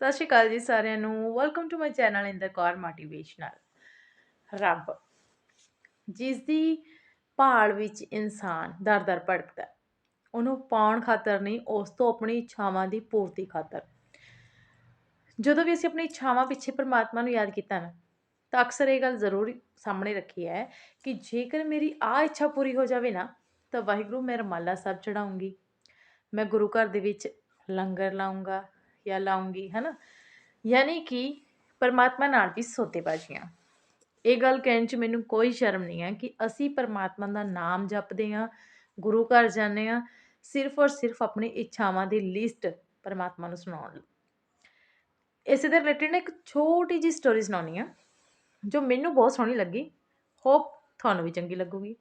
ਸਤਿ ਸ਼੍ਰੀ ਅਕਾਲ ਜੀ ਸਾਰਿਆਂ ਨੂੰ। Welcome to my channel Inder Kaur motivational ਰੱਬ ਜਿਸ ਦੀ ਭਾਲ ਵਿੱਚ ਇਨਸਾਨ ਦਰ-ਦਰ ਭਟਕਦਾ ਉਹਨੂੰ ਪਾਉਣ ਖਾਤਰ ਨਹੀਂ, ਉਸ ਤੋਂ ਆਪਣੀ ਇੱਛਾਵਾਂ ਦੀ ਪੂਰਤੀ ਖਾਤਰ। ਜਦੋਂ ਵੀ ਅਸੀਂ ਆਪਣੀ ਇੱਛਾਵਾਂ ਪਿੱਛੇ ਪਰਮਾਤਮਾ ਨੂੰ ਯਾਦ ਕੀਤਾ ਨਾ, ਤਾਂ ਅਕਸਰ ਇਹ ਗੱਲ ਜ਼ਰੂਰ ਸਾਹਮਣੇ ਰੱਖੀ ਹੈ ਕਿ ਜੇਕਰ ਮੇਰੀ ਆ ਇੱਛਾ ਪੂਰੀ ਹੋ ਜਾਵੇ ਨਾ, ਤਾਂ ਵਾਹਿਗੁਰੂ ਮੈਂ ਰਮਾਲਾ ਸਾਹਿਬ ਚੜਾਉਂਗੀ ਮੈਂ ਗੁਰੂ ਘਰ ਦੇ ਵਿੱਚ ਲੰਗਰ ਲਾਉਂਗਾ ਜਾਂ ਲਾਉਂਗੀ ਹੈ ਯਾਨੀ ਕਿ ਪਰਮਾਤਮਾ ਨਾਲ ਵੀ ਸੌਦੇਬਾਜ਼ੀਆਂ ਇਹ ਗੱਲ ਕਹਿਣ 'ਚ ਮੈਨੂੰ ਕੋਈ ਸ਼ਰਮ ਨਹੀਂ ਹੈ ਕਿ ਅਸੀਂ ਪਰਮਾਤਮਾ ਦਾ ਨਾਮ ਜਪਦੇ ਹਾਂ, ਗੁਰੂ ਘਰ ਜਾਂਦੇ ਹਾਂ, ਸਿਰਫ ਔਰ ਸਿਰਫ ਆਪਣੀ ਇੱਛਾਵਾਂ ਦੀ ਲਿਸਟ ਪਰਮਾਤਮਾ ਨੂੰ ਸੁਣਾਉਣ ਲਈ। ਇਸੇ ਦੇ ਰਿਲੇਟਡ ਇੱਕ ਛੋਟੀ ਜੀ ਸਟੋਰੀ ਸੁਣਾਉਣੀ ਆ ਜੋ ਮੈਨੂੰ ਬਹੁਤ ਸੋਹਣੀ ਲੱਗੀ। ਹੋਪ ਤੁਹਾਨੂੰ ਵੀ ਚੰਗੀ ਲੱਗੂਗੀ।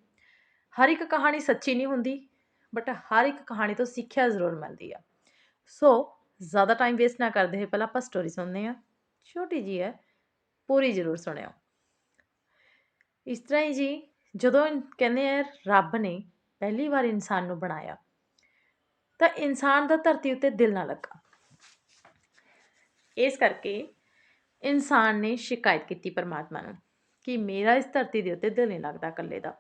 ਹਰ ਇੱਕ ਕਹਾਣੀ ਸੱਚੀ ਨਹੀਂ ਹੁੰਦੀ ਬਟ ਹਰ ਇੱਕ ਕਹਾਣੀ ਤੋਂ ਸਿੱਖਿਆ ਜ਼ਰੂਰ ਮਿਲਦੀ ਆ। ਸੋ ਜ਼ਿਆਦਾ ਟਾਈਮ ਵੇਸਟ ਨਾ ਕਰਦੇ ਹੋਏ ਪਹਿਲਾਂ ਆਪਾਂ ਸਟੋਰੀ ਸੁਣਦੇ ਹਾਂ। ਛੋਟੀ ਜੀ ਹੈ, ਪੂਰੀ ਜ਼ਰੂਰ ਸੁਣਿਓ। ਇਸ ਤਰ੍ਹਾਂ ਹੀ ਜੀ, ਜਦੋਂ ਕਹਿੰਦੇ ਆ, ਰੱਬ ਨੇ ਪਹਿਲੀ ਵਾਰ ਇਨਸਾਨ ਨੂੰ ਬਣਾਇਆ, ਤਾਂ ਇਨਸਾਨ ਦਾ ਧਰਤੀ ਉੱਤੇ ਦਿਲ ਨਾ ਲੱਗਾ। ਇਸ ਕਰਕੇ ਇਨਸਾਨ ਨੇ ਸ਼ਿਕਾਇਤ ਕੀਤੀ ਪਰਮਾਤਮਾ ਨੂੰ ਕਿ ਮੇਰਾ ਇਸ ਧਰਤੀ ਦੇ ਉੱਤੇ ਦਿਲ ਨਹੀਂ ਲੱਗਦਾ ਇਕੱਲੇ ਦਾ।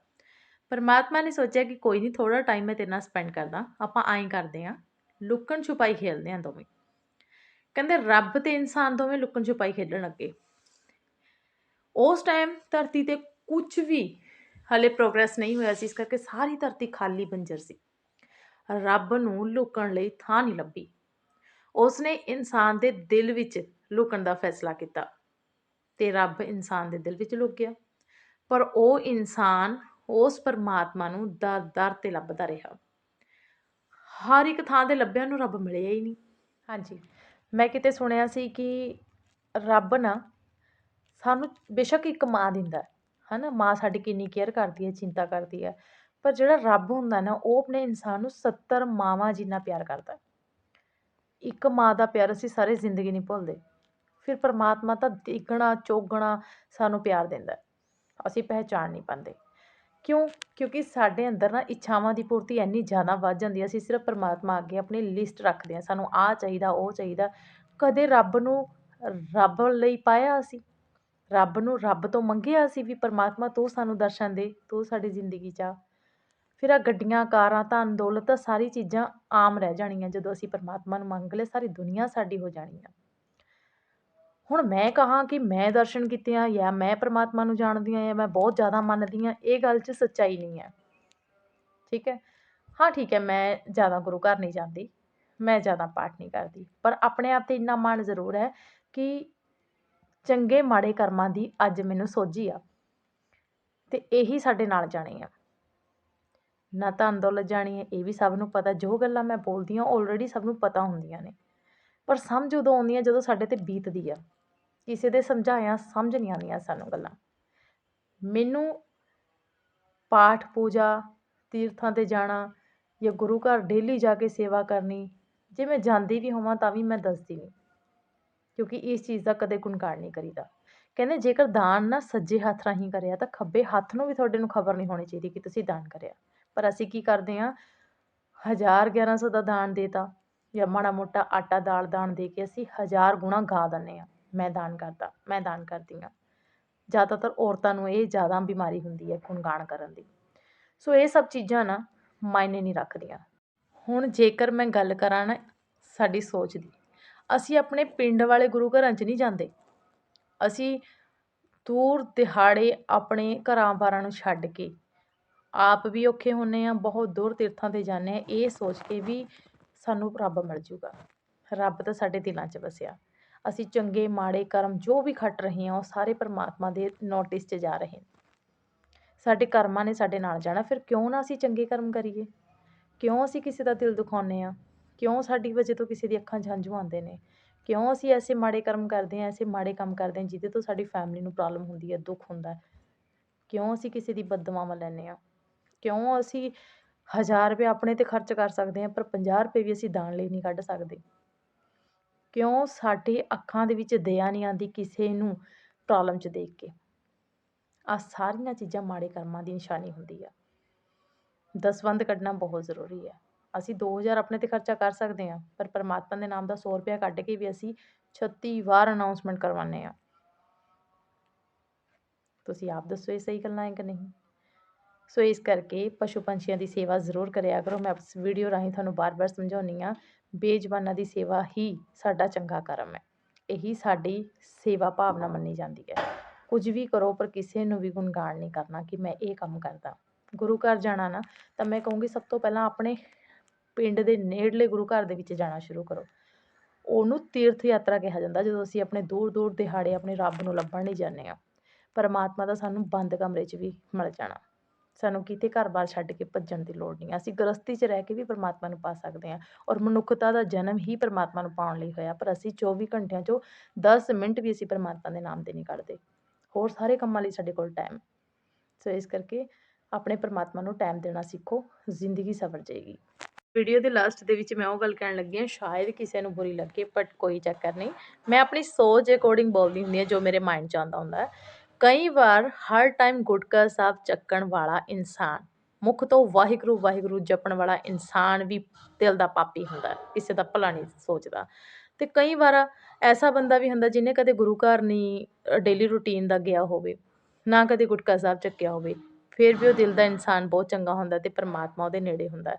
ਪਰਮਾਤਮਾ ਨੇ ਸੋਚਿਆ ਕਿ ਕੋਈ ਨਹੀਂ ਥੋੜਾ ਟਾਈਮ ਮੈਂ ਤੇਰੇ ਨਾਲ ਸਪੈਂਡ ਕਰਦਾ। ਆਪਾਂ ਐਂ ਕਰਦੇ ਆਂ ਲੁਕਣ ਛੁਪਾਈ ਖੇਡਦੇ ਆਂ ਦੋਵੇਂ। ਕਹਿੰਦੇ ਰੱਬ ਤੇ ਇਨਸਾਨ ਦੋਵੇਂ ਲੁਕਣ ਛੁਪਾਈ ਖੇਡਣ ਲੱਗੇ। ਉਸ ਟਾਈਮ ਧਰਤੀ ਤੇ ਕੁਝ ਵੀ ਹਲੇ ਪ੍ਰੋਗਰੈਸ ਨਹੀਂ ਹੋਇਆ ਸੀ, ਇਸ ਕਰਕੇ ਸਾਰੀ ਧਰਤੀ ਖਾਲੀ ਬੰਜਰ ਸੀ। ਰੱਬ ਨੂੰ ਲੁਕਣ ਲਈ ਥਾਂ ਨਹੀਂ ਲੱਭੀ। ਉਸ ਨੇ ਇਨਸਾਨ ਦੇ ਦਿਲ ਵਿੱਚ ਲੁਕਣ ਦਾ ਫੈਸਲਾ ਕੀਤਾ ਤੇ ਰੱਬ ਇਨਸਾਨ ਦੇ ਦਿਲ ਵਿੱਚ ਲੁਕ ਗਿਆ। ਪਰ ਉਹ ਇਨਸਾਨ ਉਸ ਪਰਮਾਤਮਾ ਨੂੰ ਦਰ ਦਰ ਤੇ ਲੱਭਦਾ ਰਿਹਾ। ਹਰ ਇੱਕ ਥਾਂ ਤੇ ਲੱਭਿਆ ਨੂੰ ਰੱਬ ਮਿਲਿਆ ਹੀ ਨਹੀਂ। ਹਾਂਜੀ। ਮੈਂ ਕਿਤੇ ਸੁਣਿਆ ਸੀ ਕਿ ਰੱਬ ਨਾ ਸਾਨੂੰ ਬੇਸ਼ੱਕ ਇੱਕ ਮਾਂ ਦਿੰਦਾ ਹੈ। ਨਾ ਮਾਂ ਸਾਡੀ ਕਿੰਨੀ ਕੇਅਰ ਕਰਦੀ ਹੈ, ਚਿੰਤਾ ਕਰਦੀ ਹੈ। ਪਰ ਜਿਹੜਾ ਰੱਬ ਹੁੰਦਾ ਨਾ, ਉਹ ਆਪਣੇ ਇਨਸਾਨ ਨੂੰ 70 ਮਾਵਾਂ ਜਿੰਨਾ ਪਿਆਰ ਕਰਦਾ ਇੱਕ ਮਾਂ ਦਾ ਪਿਆਰ ਅਸੀਂ ਸਾਰੇ ਜ਼ਿੰਦਗੀ ਨਹੀਂ ਭੁੱਲਦੇ। ਫਿਰ ਪਰਮਾਤਮਾ ਤਾਂ ਤਿੱਗਣਾ ਚੋਗਣਾ ਸਾਨੂੰ ਪਿਆਰ ਦਿੰਦਾ ਅਸੀਂ ਪਹਿਚਾਣ ਨਹੀਂ ਪਾਉਂਦੇ। ਕਿਉਂ? ਕਿਉਂਕਿ ਸਾਡੇ ਅੰਦਰ ਨਾ ਇੱਛਾਵਾਂ ਦੀ ਪੂਰਤੀ ਇੰਨੀ ਜ਼ਿਆਦਾ ਵੱਧ ਜਾਂਦੀ ਹੈ ਅਸੀਂ ਸਿਰਫ ਪਰਮਾਤਮਾ ਅੱਗੇ ਆਪਣੀ ਲਿਸਟ ਰੱਖਦੇ ਹਾਂ ਸਾਨੂੰ ਆਹ ਚਾਹੀਦਾ, ਉਹ ਚਾਹੀਦਾ। ਕਦੇ ਰੱਬ ਨੂੰ ਰੱਬ ਲਈ ਪਾਇਆ ਅਸੀਂ? ਰੱਬ ਨੂੰ ਰੱਬ ਤੋਂ ਮੰਗਿਆ ਅਸੀਂ ਵੀ ਪਰਮਾਤਮਾ ਤੂੰ ਸਾਨੂੰ ਦਰਸ਼ਨ ਦੇ, ਤੂੰ ਸਾਡੀ ਜ਼ਿੰਦਗੀ 'ਚ ਆ। ਫਿਰ ਆ ਗੱਡੀਆਂ, ਕਾਰਾਂ, ਧਨ, ਦੌਲਤ, ਸਾਰੀ ਚੀਜ਼ਾਂ ਆਮ ਰਹਿ ਜਾਣੀਆਂ ਜਦੋਂ ਅਸੀਂ ਪਰਮਾਤਮਾ ਨੂੰ ਮੰਗ ਲਏ, ਸਾਰੀ ਦੁਨੀਆ ਸਾਡੀ ਹੋ ਜਾਣੀ ਆ। ਹੁਣ ਮੈਂ ਕਹਾਂ ਕਿ ਮੈਂ ਦਰਸ਼ਨ ਕੀਤੇ ਆ ਜਾਂ ਮੈਂ ਪਰਮਾਤਮਾ ਨੂੰ ਜਾਣਦੀ ਆ ਜਾਂ ਮੈਂ ਬਹੁਤ ਜ਼ਿਆਦਾ ਮੰਨਦੀ ਆ ਇਹ ਗੱਲ 'ਚ ਸੱਚਾਈ ਨਹੀਂ ਹੈ। ਠੀਕ ਹੈ? ਹਾਂ, ਠੀਕ ਹੈ, ਮੈਂ ਜ਼ਿਆਦਾ ਗੁਰੂ ਘਰ ਨਹੀਂ ਜਾਂਦੀ, ਮੈਂ ਜ਼ਿਆਦਾ ਪਾਠ ਨਹੀਂ ਕਰਦੀ, ਪਰ ਆਪਣੇ ਆਪ ਤੇ ਇੰਨਾ ਮਾਣ ਜ਼ਰੂਰ ਹੈ ਕਿ ਚੰਗੇ, ਮਾੜੇ ਕਰਮਾਂ ਦੀ ਅੱਜ ਮੈਨੂੰ ਸੋਝੀ ਆ ਤੇ ਇਹੀ ਸਾਡੇ ਨਾਲ ਜਾਣੀ ਆ। ਨਾ ਤਾਂ ਅੰਦੋਲਨ ਜਾਣੀ ਹੈ, ਇਹ ਵੀ ਸਭ ਨੂੰ ਪਤਾ, ਜੋ ਗੱਲਾਂ ਮੈਂ ਬੋਲਦੀ ਹਾਂ ਆਲਰੇਡੀ ਸਭ ਨੂੰ ਪਤਾ ਹੁੰਦੀਆਂ ਨੇ। ਪਰ ਸਮਝ ਉਦੋਂ ਆਉਂਦੀਆਂ, ਜਦੋਂ ਸਾਡੇ ਤੇ ਬੀਤਦੀ ਆ ਕਿਸੇ ਦੇ ਸਮਝਾਇਆ ਸਮਝ ਨਹੀਂ ਆਉਂਦੀਆਂ ਸਾਨੂੰ ਗੱਲਾਂ। ਮੈਨੂੰ ਪਾਠ ਪੂਜਾ, ਤੀਰਥਾਂ ਤੇ ਜਾਣਾ ਜਾਂ ਗੁਰੂ ਘਰ ਡੇਲੀ ਜਾ ਕੇ ਸੇਵਾ ਕਰਨੀ, ਜੇ ਮੈਂ ਜਾਂਦੀ ਵੀ ਹੋਵਾਂ ਤਾਂ ਵੀ ਮੈਂ ਦੱਸਦੀ ਨਹੀਂ। ਕਿਉਂਕਿ ਇਸ ਚੀਜ਼ ਦਾ ਕਦੇ ਗੁਣਗਾਨ ਨਹੀਂ ਕਰੀਦਾ। ਕਹਿੰਦੇ ਜੇਕਰ ਦਾਨ ਨਾ ਸੱਜੇ ਹੱਥ ਰਾਹੀਂ ਕਰਿਆ ਤਾਂ ਖੱਬੇ ਹੱਥ ਨੂੰ ਵੀ ਤੁਹਾਡੇ ਨੂੰ ਖਬਰ ਨਹੀਂ ਹੋਣੀ ਚਾਹੀਦੀ ਕਿ ਤੁਸੀਂ ਦਾਨ ਕਰਿਆ। ਪਰ ਅਸੀਂ ਕੀ ਕਰਦੇ ਹਾਂ? 1000 1100 ਦਾ ਦਾਨ ਦੇਤਾ ਜਾਂ ਮਾੜਾ ਮੋਟਾ ਆਟਾ ਦਾਲ ਦਾਨ ਦੇ ਕੇ ਅਸੀਂ ਹਜ਼ਾਰ ਗੁਣਾ ਗਾ ਦਿੰਦੇ ਹਾਂ। ਮੈਂ ਦਾਨ ਕਰਦਾ, ਮੈਂ ਦਾਨ ਕਰਦੀ ਹਾਂ। ਜ਼ਿਆਦਾਤਰ ਔਰਤਾਂ ਨੂੰ ਇਹ ਜ਼ਿਆਦਾ ਬਿਮਾਰੀ ਹੁੰਦੀ ਹੈ ਗੁਣਗਾਨ ਕਰਨ ਦੀ। ਸੋ ਇਹ ਸਭ ਚੀਜ਼ਾਂ ਨਾ ਮਾਇਨੇ ਨਹੀਂ ਰੱਖਦੀਆਂ। ਹੁਣ ਜੇਕਰ ਮੈਂ ਗੱਲ ਕਰਾਂ ਨਾ ਸਾਡੀ ਸੋਚ ਦੀ, ਅਸੀਂ ਆਪਣੇ ਪਿੰਡ ਵਾਲੇ ਗੁਰੂ ਘਰਾਂ 'ਚ ਨਹੀਂ ਜਾਂਦੇ। ਅਸੀਂ ਦੂਰ ਦਿਹਾੜੇ ਆਪਣੇ ਘਰਾਂ ਬਾਰਾਂ ਨੂੰ ਛੱਡ ਕੇ ਆਪ ਵੀ ਔਖੇ ਹੁੰਨੇ ਆ ਬਹੁਤ ਦੂਰ ਤੀਰਥਾਂ ਤੇ ਜਾਂਦੇ ਆ ਇਹ ਸੋਚ ਕੇ ਵੀ ਸਾਨੂੰ ਰੱਬ ਮਿਲ ਜੂਗਾ। ਰੱਬ ਤਾਂ ਸਾਡੇ ਦਿਲਾਂ 'ਚ ਵਸਿਆ। ਅਸੀਂ ਚੰਗੇ, ਮਾੜੇ ਕਰਮ ਜੋ ਵੀ ਖੱਟ ਰਹੇ ਹਾਂ, ਉਹ ਸਾਰੇ ਪਰਮਾਤਮਾ ਦੇ ਨੋਟਿਸ 'ਚ ਜਾ ਰਹੇ ਸਾਡੇ ਕਰਮਾਂ ਨੇ ਸਾਡੇ ਨਾਲ ਜਾਣਾ, ਫਿਰ ਕਿਉਂ ਨਾ ਅਸੀਂ ਚੰਗੇ ਕਰਮ ਕਰੀਏ? ਕਿਉਂ ਅਸੀਂ ਕਿਸੇ ਦਾ ਦਿਲ ਦੁਖਾਉਂਦੇ ਹਾਂ? ਕਿਉਂ ਸਾਡੀ ਵਜ੍ਹਾ ਤੋਂ ਕਿਸੇ ਦੀ ਅੱਖਾਂ 'ਚ ਹੰਝੂ ਆਉਂਦੇ ਨੇ? ਕਿਉਂ ਅਸੀਂ ਐਸੇ ਮਾੜੇ ਕਰਮ ਕਰਦੇ ਹਾਂ, ਐਸੇ ਮਾੜੇ ਕੰਮ ਕਰਦੇ ਹਾਂ, ਜਿਹਦੇ ਤੋਂ ਸਾਡੀ ਫੈਮਿਲੀ ਨੂੰ ਪ੍ਰੋਬਲਮ ਹੁੰਦੀ ਹੈ, ਦੁੱਖ ਹੁੰਦਾ ਕਿਉਂ ਅਸੀਂ ਕਿਸੇ ਦੀ ਬਦਦੁਆਵਾਂ ਲੈਂਦੇ ਹਾਂ? ਕਿਉਂ ਅਸੀਂ ਹਜ਼ਾਰ ਰੁਪਏ ਆਪਣੇ ਤੇ ਖਰਚ ਕਰ ਸਕਦੇ ਹਾਂ, ਪਰ 50 ਰੁਪਏ ਵੀ ਅਸੀਂ ਦਾਨ ਲਈ ਨਹੀਂ ਕੱਢ ਸਕਦੇ? ਕਿਉਂ ਸਾਡੇ ਅੱਖਾਂ ਦੇ ਵਿੱਚ ਦਇਆ ਨਹੀਂ ਆਉਂਦੀ ਕਿਸੇ ਨੂੰ ਪ੍ਰੋਬਲਮ 'ਚ ਦੇਖ ਕੇ? ਆ ਸਾਰੀਆਂ ਚੀਜ਼ਾਂ ਮਾੜੇ ਕਰਮਾਂ ਦੀ ਨਿਸ਼ਾਨੀ ਹੁੰਦੀ ਆ। ਦਸਵੰਦ ਕੱਢਣਾ ਬਹੁਤ ਜ਼ਰੂਰੀ ਹੈ ਅਸੀਂ 2000 ਆਪਣੇ ਤੇ ਖਰਚਾ ਕਰ ਸਕਦੇ ਹਾਂ, ਪਰ ਪਰਮਾਤਮਾ ਦੇ ਨਾਮ ਦਾ 100 ਰੁਪਇਆ ਕੱਢ ਕੇ ਵੀ ਅਸੀਂ 36 ਵਾਰ ਅਨਾਉਂਸਮੈਂਟ ਕਰਵਾਉਂਦੇ ਹਾਂ। ਤੁਸੀਂ ਆਪ ਦੱਸੋ ਇਹ ਸਹੀ ਗੱਲਾਂ ਹੈ ਕਿ ਨਹੀਂ? ਸੋ ਇਸ ਕਰਕੇ ਪਸ਼ੂ ਪੰਛੀਆਂ ਦੀ ਸੇਵਾ ਜ਼ਰੂਰ ਕਰਿਆ ਕਰੋ। ਮੈਂ ਇਸ ਵੀਡੀਓ ਰਾਹੀਂ ਤੁਹਾਨੂੰ ਬਾਰ-ਬਾਰ ਸਮਝਾਉਂਦੀ ਹਾਂ, ਬੇਜ਼ਬਾਨਾਂ ਦੀ ਸੇਵਾ ਹੀ ਸਾਡਾ ਚੰਗਾ ਕਰਮ ਹੈ। ਇਹੀ ਸਾਡੀ ਸੇਵਾ ਭਾਵਨਾ ਮੰਨੀ ਜਾਂਦੀ ਹੈ। ਕੁਝ ਵੀ ਕਰੋ, ਪਰ ਕਿਸੇ ਨੂੰ ਵੀ ਗੁਣਗਾਨ ਨਹੀਂ ਕਰਨਾ ਕਿ ਮੈਂ ਇਹ ਕੰਮ ਕਰਦਾ। ਗੁਰੂ ਘਰ ਜਾਣਾ ਨਾ, ਤਾਂ ਮੈਂ ਕਹੂੰਗੀ ਸਭ ਤੋਂ ਪਹਿਲਾਂ ਆਪਣੇ ਪਿੰਡ ਦੇ ਨੇੜਲੇ ਗੁਰੂ ਘਰ ਦੇ ਵਿੱਚ ਜਾਣਾ ਸ਼ੁਰੂ ਕਰੋ। ਉਹਨੂੰ ਤੀਰਥ ਯਾਤਰਾ ਕਿਹਾ ਜਾਂਦਾ, ਜਦੋਂ ਅਸੀਂ ਆਪਣੇ ਦੂਰ ਦੂਰ ਦਿਹਾੜੇ ਆਪਣੇ ਰੱਬ ਨੂੰ ਲੱਭਣ ਲਈ ਜਾਂਦੇ ਹਾਂ। ਪਰਮਾਤਮਾ ਦਾ ਸਾਨੂੰ ਬੰਦ ਕਮਰੇ 'ਚ ਵੀ ਮਿਲ ਜਾਣਾ। ਸਾਨੂੰ ਕਿਤੇ ਘਰ-ਬਾਰ ਛੱਡ ਕੇ ਭੱਜਣ ਦੀ ਲੋੜ ਨਹੀਂ, ਅਸੀਂ ਗ੍ਰਸਤੀ 'ਚ ਰਹਿ ਕੇ ਵੀ ਪਰਮਾਤਮਾ ਨੂੰ ਪਾ ਸਕਦੇ ਹਾਂ ਔਰ ਮਨੁੱਖਤਾ ਦਾ ਜਨਮ ਹੀ ਪਰਮਾਤਮਾ ਨੂੰ ਪਾਉਣ ਲਈ ਹੋਇਆ, ਪਰ ਅਸੀਂ 24 ਘੰਟਿਆਂ 'ਚੋਂ 10 ਮਿੰਟ ਵੀ ਅਸੀਂ ਪਰਮਾਤਮਾ ਦੇ ਨਾਮ 'ਤੇ ਨਹੀਂ ਕੱਢਦੇ, ਹੋਰ ਸਾਰੇ ਕੰਮਾਂ ਲਈ ਸਾਡੇ ਕੋਲ ਟਾਈਮ ਸੋ ਇਸ ਕਰਕੇ ਆਪਣੇ ਪਰਮਾਤਮਾ ਨੂੰ ਟਾਈਮ ਦੇਣਾ ਸਿੱਖੋ, ਜ਼ਿੰਦਗੀ ਸਵਰ ਜਾਏਗੀ। ਵੀਡੀਓ ਦੇ ਲਾਸਟ ਦੇ ਵਿੱਚ ਮੈਂ ਉਹ ਗੱਲ ਕਹਿਣ ਲੱਗੀ ਹਾਂ, ਸ਼ਾਇਦ ਕਿਸੇ ਨੂੰ ਬੁਰੀ ਲੱਗੇ ਬਟ ਕੋਈ ਚੱਕਰ ਨਹੀਂ। ਮੈਂ ਆਪਣੀ ਸੋਚ ਅਕੋਰਡਿੰਗ ਬੋਲਦੀ ਹੁੰਦੀ ਹਾਂ ਜੋ ਮੇਰੇ ਮਾਈਂਡ 'ਚ ਆਉਂਦਾ ਹੁੰਦਾ। ਹੈ ਕਈ ਵਾਰ ਹਰ ਟਾਈਮ ਗੁਟਕਾ ਸਾਹਿਬ ਚੱਕਣ ਵਾਲਾ ਇਨਸਾਨ, ਮੁੱਖ ਤੋਂ ਵਾਹਿਗੁਰੂ ਵਾਹਿਗੁਰੂ ਜਪਣ ਵਾਲਾ ਇਨਸਾਨ ਵੀ ਦਿਲ ਦਾ ਪਾਪੀ ਹੁੰਦਾ, ਕਿਸੇ ਦਾ ਭਲਾ ਨਹੀਂ ਸੋਚਦਾ। ਅਤੇ ਕਈ ਵਾਰ ਐਸਾ ਬੰਦਾ ਵੀ ਹੁੰਦਾ ਜਿਹਨੇ ਕਦੇ ਗੁਰੂ ਘਰ ਨਹੀਂ ਡੇਲੀ ਰੂਟੀਨ ਦਾ ਗਿਆ ਹੋਵੇ, ਨਾ ਕਦੇ ਗੁਟਕਾ ਸਾਹਿਬ ਚੱਕਿਆ ਹੋਵੇ, ਫਿਰ ਵੀ ਉਹ ਦਿਲ ਦਾ ਇਨਸਾਨ ਬਹੁਤ ਚੰਗਾ ਹੁੰਦਾ ਅਤੇ ਪਰਮਾਤਮਾ ਉਹਦੇ ਨੇੜੇ ਹੁੰਦਾ।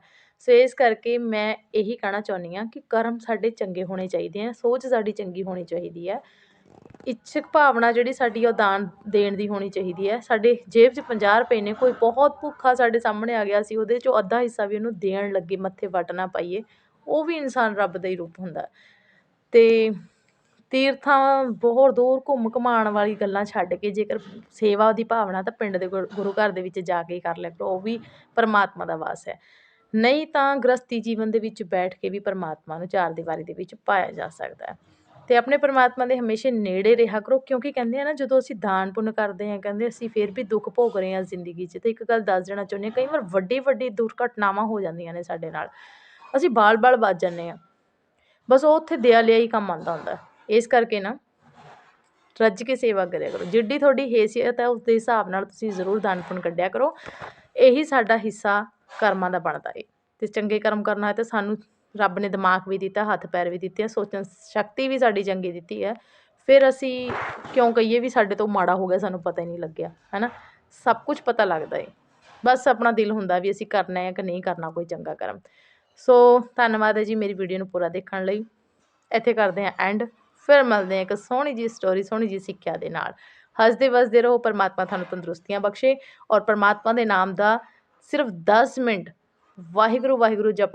ਸੋ ਇਸ ਕਰਕੇ ਮੈਂ ਇਹੀ ਕਹਿਣਾ ਚਾਹੁੰਦੀ ਹਾਂ ਕਿ ਕਰਮ ਸਾਡੇ ਚੰਗੇ ਹੋਣੇ ਚਾਹੀਦੇ ਆ, ਸੋਚ ਸਾਡੀ ਚੰਗੀ ਹੋਣੀ ਚਾਹੀਦੀ ਹੈ। ਇੱਛਕ ਭਾਵਨਾ ਜਿਹੜੀ ਸਾਡੀ ਉਹ ਦਾਨ ਦੇਣ ਦੀ ਹੋਣੀ ਚਾਹੀਦੀ ਹੈ। ਸਾਡੇ ਜੇਬ 'ਚ 50 ਰੁਪਏ ਨੇ, ਕੋਈ ਬਹੁਤ ਭੁੱਖਾ ਸਾਡੇ ਸਾਹਮਣੇ ਆ ਗਿਆ ਸੀ, ਉਹਦੇ 'ਚੋਂ ਅੱਧਾ ਹਿੱਸਾ ਵੀ ਉਹਨੂੰ ਦੇਣ ਲੱਗੇ, ਮੱਥੇ ਵੱਟ ਨਾ ਪਾਈਏ। ਉਹ ਵੀ ਇਨਸਾਨ ਰੱਬ ਦਾ ਹੀ ਰੂਪ ਹੁੰਦਾ। ਅਤੇ ਤੀਰਥਾਂ ਬਹੁਤ ਦੂਰ ਘੁੰਮ ਘੁਮਾਉਣ ਵਾਲੀ ਗੱਲਾਂ ਛੱਡ ਕੇ ਜੇਕਰ ਸੇਵਾ ਦੀ ਭਾਵਨਾ ਤਾਂ ਪਿੰਡ ਦੇ ਗੁਰ- ਗੁਰੂ ਘਰ ਦੇ ਵਿੱਚ ਜਾ ਕੇ ਕਰ ਲਿਆ ਕਰੋ ਉਹ ਵੀ ਪਰਮਾਤਮਾ ਦਾ ਵਾਸ ਹੈ। ਨਹੀਂ ਤਾਂ ਗ੍ਰਸਤੀ ਜੀਵਨ ਦੇ ਵਿੱਚ ਬੈਠ ਕੇ ਵੀ ਪਰਮਾਤਮਾ ਨੂੰ ਚਾਰ ਦੀਵਾਰੀ ਦੇ ਵਿੱਚ ਪਾਇਆ ਜਾ ਸਕਦਾ ਤੇ ਆਪਣੇ ਪਰਮਾਤਮਾ ਦੇ ਹਮੇਸ਼ਾ ਨੇੜੇ ਰਿਹਾ ਕਰੋ, ਕਿਉਂਕਿ ਕਹਿੰਦੇ ਆ ਨਾ, ਜਦੋਂ ਅਸੀਂ ਦਾਨ ਪੁੰਨ ਕਰਦੇ ਹਾਂ, ਕਹਿੰਦੇ ਅਸੀਂ ਫਿਰ ਵੀ ਦੁੱਖ ਭੋਗ ਰਹੇ ਹਾਂ ਜ਼ਿੰਦਗੀ 'ਚ। ਤੇ ਇੱਕ ਗੱਲ ਦੱਸ ਦੇਣਾ ਚਾਹੁੰਦੀ ਹਾਂ, ਕਈ ਵਾਰ ਵੱਡੀ ਵੱਡੀ ਦੁਰਘਟਨਾਵਾਂ ਹੋ ਜਾਂਦੀਆਂ ਨੇ ਸਾਡੇ ਨਾਲ। ਅਸੀਂ ਬਾਲ-ਬਾਲ ਵੱਜ ਜਾਂਦੇ ਹਾਂ। ਬਸ ਉਹ ਉੱਥੇ ਦਿਆ ਲਿਆ ਹੀ ਕੰਮ ਆਉਂਦਾ ਹੁੰਦਾ। ਇਸ ਕਰਕੇ ਨਾ, ਰੱਜ ਕੇ ਸੇਵਾ ਕਰਿਆ ਕਰੋ। ਜਿੱਡੀ ਤੁਹਾਡੀ ਹੇਸੀਅਤ ਹੈ ਉਸ ਦੇ ਹਿਸਾਬ ਨਾਲ ਤੁਸੀਂ ਜ਼ਰੂਰ ਦਾਨ ਪੁੰਨ ਕੱਢਿਆ ਕਰੋ। ਇਹੀ ਸਾਡਾ ਹਿੱਸਾ ਕਰਮਾਂ ਦਾ ਬਣਦਾ ਏ। ਤੇ ਚੰਗੇ ਕਰਮ ਕਰਨਾ ਹੈ ਤਾਂ ਸਾਨੂੰ ਰੱਬ ਨੇ ਦਿਮਾਗ ਵੀ ਦਿੱਤਾ, ਹੱਥ ਪੈਰ ਵੀ ਦਿੱਤੇ ਆ ਸੋਚਣ ਸ਼ਕਤੀ ਵੀ ਸਾਡੀ ਚੰਗੀ ਦਿੱਤੀ ਹੈ। ਫਿਰ ਅਸੀਂ ਕਿਉਂ ਕਹੀਏ ਵੀ ਸਾਡੇ ਤੋਂ ਮਾੜਾ ਹੋ ਗਿਆ, ਸਾਨੂੰ ਪਤਾ ਹੀ ਨਹੀਂ ਲੱਗਿਆ ਹੈ ਨਾ ਸਭ ਕੁਝ ਪਤਾ ਲੱਗਦਾ ਏ। ਬਸ ਆਪਣਾ ਦਿਲ ਹੁੰਦਾ ਵੀ ਅਸੀਂ ਕਰਨਾ ਹੈ ਕਿ ਨਹੀਂ ਕਰਨਾ, ਕੋਈ ਚੰਗਾ ਕਰਮ। ਸੋ ਧੰਨਵਾਦ ਹੈ ਜੀ ਮੇਰੀ ਵੀਡੀਓ ਨੂੰ ਪੂਰਾ ਦੇਖਣ ਲਈ। ਇੱਥੇ ਕਰਦੇ ਹਾਂ ਐਂਡ ਫਿਰ ਮਿਲਦੇ ਹਾਂ ਇੱਕ ਸੋਹਣੀ ਜੀ ਸਟੋਰੀ ਸੋਹਣੀ ਜੀ ਸਿੱਖਿਆ ਦੇ ਨਾਲ। ਹੱਸਦੇ ਵਸਦੇ ਰਹੋ, ਪਰਮਾਤਮਾ ਤੁਹਾਨੂੰ ਤੰਦਰੁਸਤੀਆਂ ਬਖਸ਼ੇ ਔਰ ਪਰਮਾਤਮਾ ਦੇ ਨਾਮ ਦਾ ਸਿਰਫ 10 ਮਿੰਟ ਵਾਹਿਗੁਰੂ ਵਾਹਿਗੁਰੂ ਜਪ